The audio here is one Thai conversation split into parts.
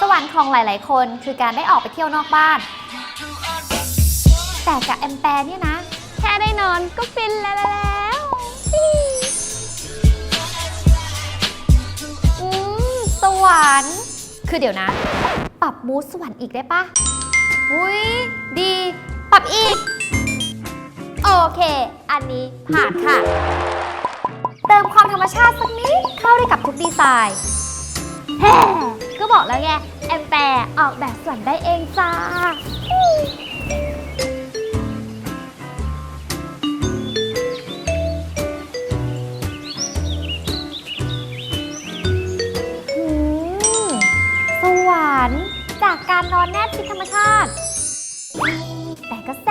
สวรรค์ของหลาย ๆ คนคือการได้ออกไปเที่ยวนอกบ้าน to adopt it แต่กับแอมแปร์เนี่ยนะ แค่ได้นอนก็ฟินแล้วแล้วอืมสวรรค์คือเดี๋ยวนะ ปรับมูดสวรรค์อีกได้ปะอุ้ยดี ปรับอีกโอ เค อันนี้ผ่านค่ะ เติมความธรรมชาติสักนิดเข้าได้กับทุกดีไซน์แฮ่ก็บอกแล้วไงแอมแปร์ออกแบบสวรรค์ได้เองจ้าหวรรค์จากการนอนแนบชิดธรรมชาติ แต่ก็แ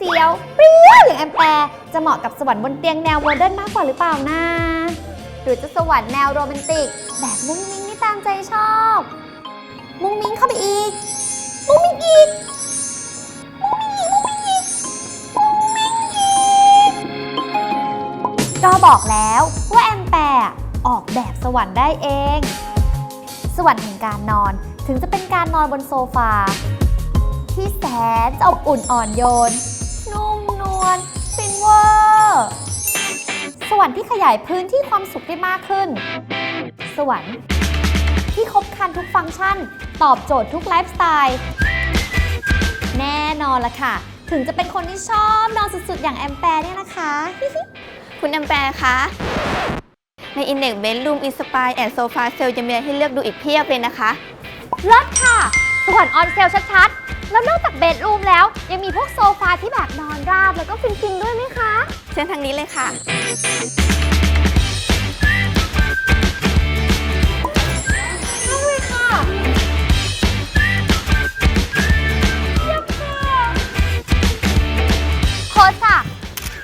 ซ่บเสียวเปรี้ยวอย่างแอมแปร์จะเหมาะกับสวรรค์บนเตียงแนวโมเดิร์นมากกว่าหรือเปล่านะ หรือจะสวรรค์แนวโรแมนติก แบบมุ้งมิ้งที่ตามใจชอบ มุ้งมิ้งเข้าไปอีกมุ้งมิ้งอีกมุ้งมิ้งอีกมุ้งมิ้งอีก มุ้งมิ้งอีกก็บอกแล้วว่าแอมแปร์ออกแบบสวรรค์ได้เอง สวรรค์แห่งการนอนถึงจะเป็นการนอนบนโซฟา ที่แสนจะอบอุ่นอ่อนโยน นุ่มนวลฟินเวอร์สวรรค์ที่ขยายพื้นที่ความสุขได้มากขึ้น สวรรค์ที่ครบครันทุกฟังก์ชัน ตอบโจทย์ทุกไลฟ์สไตล์แน่นอนละค่ะ ถึงจะเป็นคนที่ชอบนอนสุดๆ อย่างแอมแปร์เนี่ยนะคะ คุณแอมแปร์คะ ใน Index Bedroom Inspire and Sofa Sale จะมีอะไรให้เลือกดูอีกเพียบเลยนะคะเลิศค่ะ สวรรค์ออนเซลชัดๆ แล้วนอกจากเบดรูมแล้ว ยังมีพวกโซฟาที่แบบนอนราบแล้วก็ฟินๆด้วยไหมคะ เชิญทางนี้เลยค่ะใช่ค่ะเยี่ยมค่ะโพสค่ะ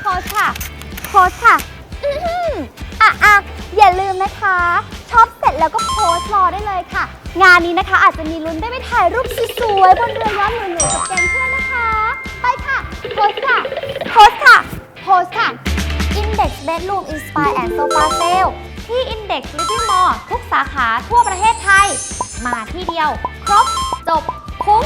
โพสค่ะโพสค่ะ อื้อหืออะอะอย่าลืมนะคะชอบเสร็จแล้วก็โพสต์รอได้เลยค่ะ งานนี้นะคะ อาจจะมีลุ้นได้ไปถ่ายรูปสวยๆบนเรือย้อนหนูๆกับแกงเพื่อนนะคะ ไปค่ะ โพสค่ะ โพสค่ะ โพสค่ะ Index Bedroom Inspire and Sofa Sale ที่ Index Living Mall ทุกสาขาทั่วประเทศไทย มาที่เดียว ครบ จบ คุ้ม